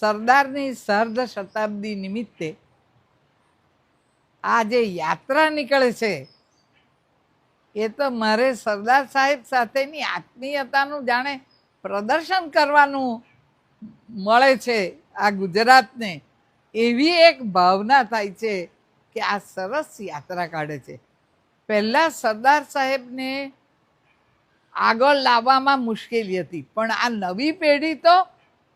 સરદારની સર્ધ શતાબ્દી નિમિત્તે આ જે યાત્રા નીકળે છે, એ તો મારે સરદાર સાહેબ સાથેની આત્મીયતાનું જાણે પ્રદર્શન કરવાનું મળે છે આ ગુજરાતને, એવી એક ભાવના થાય છે કે આ સરસ યાત્રા કાઢે છે. પહેલાં સરદાર સાહેબને આગળ લાવવામાં મુશ્કેલી હતી, પણ આ નવી પેઢી તો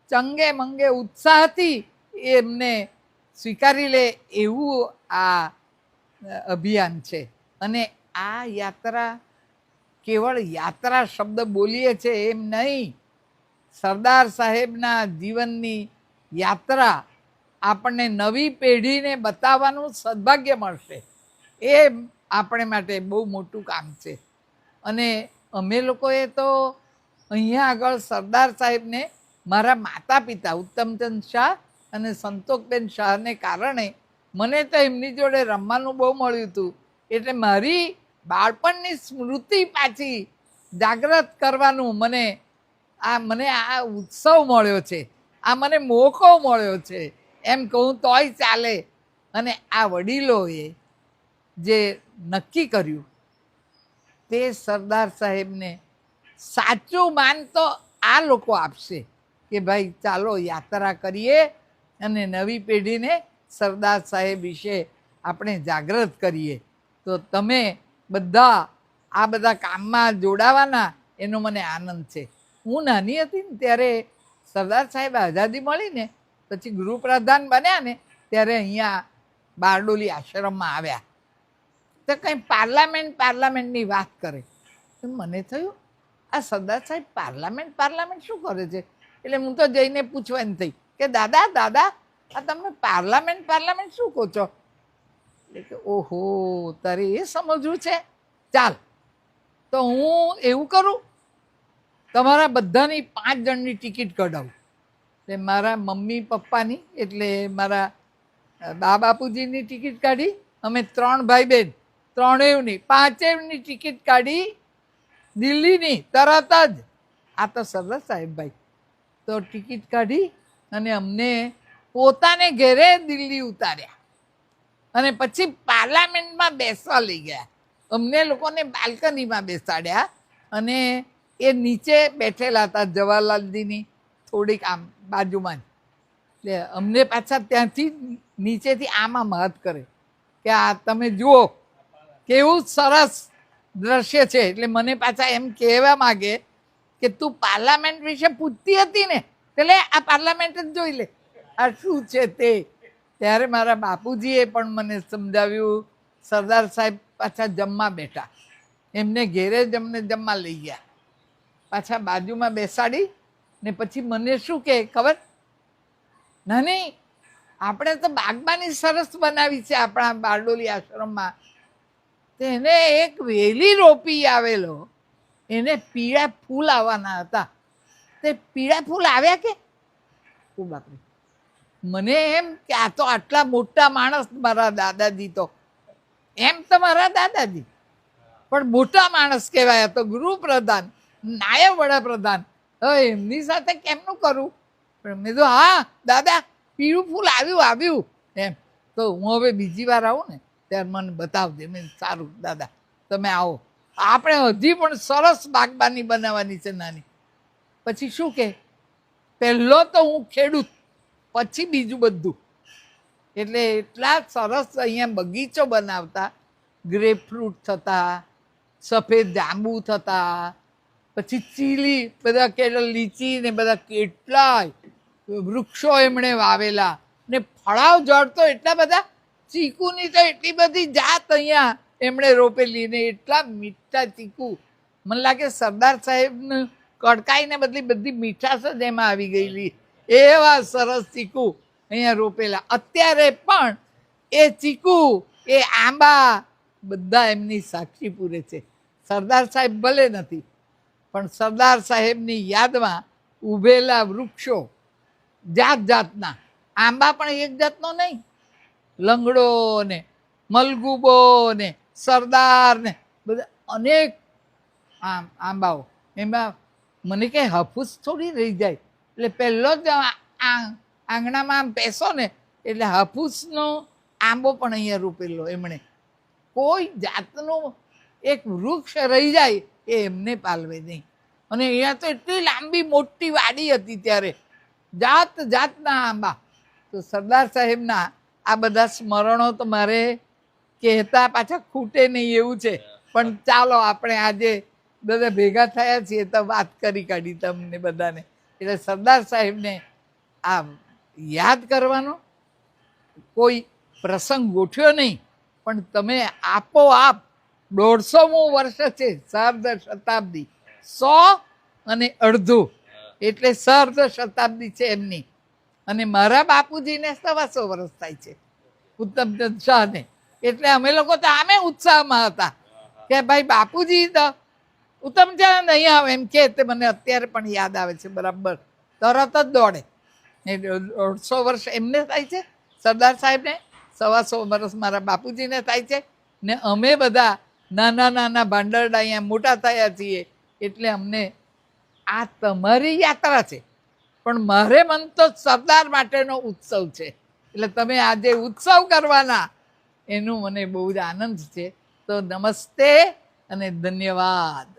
ચંગે મંગે ઉત્સાહથી એમને સ્વીકારી લે એવું આ અભિયાન છે. અને આ યાત્રા કેવળ યાત્રા શબ્દ બોલીએ છે એમ નહીં. સરદાર સાહેબના જીવનની યાત્રા આપણને નવી પેઢીને બતાવવાનું સદભાગ્ય મળશે. એ આપણે માટે બહુ મોટું કામ છે. અને અમે લોકોએ તો અહીંયા આગળ સરદાર સાહેબને મારા માતા પિતા ઉત્તમચંદ શાહ અને સંતોકબેન શાહને કારણે મને તો એમની જોડે રમવાનું બહુ મળ્યું હતું. એટલે મારી બાળપણની સ્મૃતિ પાછી જાગૃત કરવાનું મને આ મને આ ઉત્સવ મળ્યો છે. આ મને મોકો મળ્યો છે. એમ કહું તોય ચાલે. અને આ વડીલોએ જે નક્કી કર્યું તે સરદાર સાહેબને સાચું માન તો આ લોકો આપશે. કે ભાઈ ચાલો યાત્રા કરીએ અને નવી પેઢીને સરદાર સાહેબ વિશે આપણે જાગૃત કરીએ. તો તમે બધા આ બધા કામમાં જોડાવાના, એનો મને આનંદ છે. હું નાની હતી ને ત્યારે સરદાર સાહેબ આઝાદી મળી ને, પછી ગૃહપ્રધાન બન્યા ને, ત્યારે અહીંયા બારડોલી આશ્રમમાં આવ્યા. તો કંઈ પાર્લામેન્ટ પાર્લામેન્ટની વાત કરે. તો મને થયું, આ સરદાર સાહેબ પાર્લામેન્ટ પાર્લામેન્ટ શું કરે છે? એટલે હું તો જઈને પૂછવાની થઈ કે દાદા દાદા, આ તમે પાર્લામેન્ટ પાર્લામેન્ટ શું કહો છો? એટલે કે, ઓહો, તારે એ સમજવું છે. ચાલ, તો હું એવું કરું, તમારા બધાની પાંચ જણની ટિકિટ કઢાવું. એટલે મારા મમ્મી, પપ્પાની, એટલે મારા બા, બાપુજીની ટિકિટ કાઢી, અમે ત્રણ ભાઈ બહેન ત્રણેયની, પાંચેયની ટિકિટ કાઢી, દિલ્હીની, તરત જ. આ તો સરદાર સાહેબ ભાઈ. તો ટિકિટ કાઢી અને અમને પોતાને ઘેરે દિલ્હી ઉતાર્યા. અને પછી પાર્લામેન્ટમાં બેસવા લઈ ગયા. અમને લોકોને બાલ્કનીમાં બેસાડ્યા અને એ નીચે બેઠેલા હતા જવાહરલાલજીની થોડીક આમ બાજુમાં જ. એટલે અમને પાછા ત્યાંથી નીચેથી આમાં મહત કરે કે આ તમે જુઓ, કેવું સરસ દ્રશ્ય છે. એટલે મને પાછા એમ કહેવા માગે કે તું પાર્લામેન્ટ વિશે પૂછતી હતી ને, એટલે આ પાર્લામેન્ટ જ જોઈ લે. આ શું છે તે? ત્યારે મારા બાપુજીએ પણ મને સમજાવ્યું. સરદાર સાહેબ પાછા જમવા બેઠા. એમને ઘેરે જ અમને જમવા લઈ ગયા. પાછા બાજુમાં બેસાડી ને પછી મને શું કહે ખબર? નાની, આપણે તો બાગબાની સરસ બનાવી છે આપણા બારડોલી આશ્રમમાં. તેને એક વેલી રોપી આવેલો. એને પીળા ફૂલ આવવાના હતા. તે પીળા ફૂલ આવ્યા કે? ઓ બાપરે. મને એમ કે આ તો આટલા મોટા માણસ મારા દાદાજી તો. એમ તો મારા દાદાજી. પણ મોટા માણસ કહેવાય તો ગૃહપ્રધાન નાયબ વડાપ્રધાન. હવે એમની સાથે કેમનું કરું? પણ મેં તો હા, દાદા, પીળું ફૂલ આવ્યું આવ્યું. એમ. તો હું હવે બીજી વાર આવું ને, ત્યારે મને બતાવજે મેં સારું, દાદા. તમે આવો. આપણે હજી પણ સરસ બાગબાની બનાવવાની છે નાની. પછી શું કે? પહેલો તો હું ખેડૂત, પછી બીજું બધું. એટલે એટલા સરસ અહીંયા બગીચો બનાવતા. ગ્રેપફ્રૂટ થતા, સફેદ જાંબુ થતા, પછી ચીલી, બધા કેટલા લીચી ને બધા કેટલાય વૃક્ષો એમણે વાવેલા. ને ફળાવ જળ તો એટલા બધા, ચીકુની તો એટલી બધી જાત અહીંયા એમણે રોપેલી ને એટલા મીઠા ચીકુ. મને લાગે સરદાર સાહેબને કડકાઈને બદલી બધી મીઠાશ જ એમાં આવી ગયેલી. એવા સરસ ચીકુ અહીંયા રોપેલા. અત્યારે પણ એ ચીકુ, એ આંબા બધા એમની સાક્ષી પૂરે છે. સરદાર સાહેબ ભલે નથી, પણ સરદાર સાહેબની યાદમાં ઊભેલા વૃક્ષો જાત જાતના આંબા પણ એક જાતનો નહીં, લંગડો ને મલગુબો ને સરદાર ને બધા અનેક આમ, આંબાઓ. એમાં મને કંઈ હાફૂસ થોડી રહી જાય. એટલે પહેલો જ આંગણામાં આમ બેસો ને, એટલે હાફૂસનો આંબો પણ અહીંયા રોપેલો એમણે. કોઈ જાતનું એક વૃક્ષ રહી જાય એ એમને પાલવે નહીં. અને અહીંયા તો એટલી લાંબી મોટી વાડી હતી ત્યારે. જાત જાતના આંબા. તો સરદાર સાહેબના આ બધા સ્મરણો તો મારે કહેતા પાછા ખૂટે નહીં એવું છે. પણ ચાલો, આપણે આજે બધા ભેગા થયા છીએ તો વાત કરી કાઢી તમને બધાને. એટલે સરદાર સાહેબને આ યાદ કરવાનો કોઈ પ્રસંગ ગોઠવ્યો નહીં, પણ તમે આપોઆપ દોઢસોમું વર્ષ છે સર્ધ શતાબ્દી. સો અને અડધું. એટલે સર્ધ શતાબ્દી છે એમની. અને મારા બાપુજીને સવાસો વર્ષ થાય છે. ઉત્તમચંદ શાહને. એટલે અમે લોકો તો આમે ઉત્સાહમાં હતા. કે ભાઈ, બાપુજી તો ઉત્તમચંદ નહીં આવે. એમ કે તે મને અત્યારે પણ યાદ આવે છે, બરાબર. તરત જ દોડે. દોઢસો વર્ષ એમને થાય છે, સરદાર સાહેબને. સવાસો વર્ષ મારા બાપુજીને થાય છે. ને અમે બધા નાના નાના ભાંડરડા અહીંયા મોટા થયા છીએ. એટલે અમને આ તમારી યાત્રા છે. પણ મારે મન તો સરદાર માટેનો ઉત્સવ છે. એટલે તમે આજે ઉત્સવ કરવાના. એનું મને બહુ જ આનંદ છે. તો નમસ્તે અને ધન્યવાદ.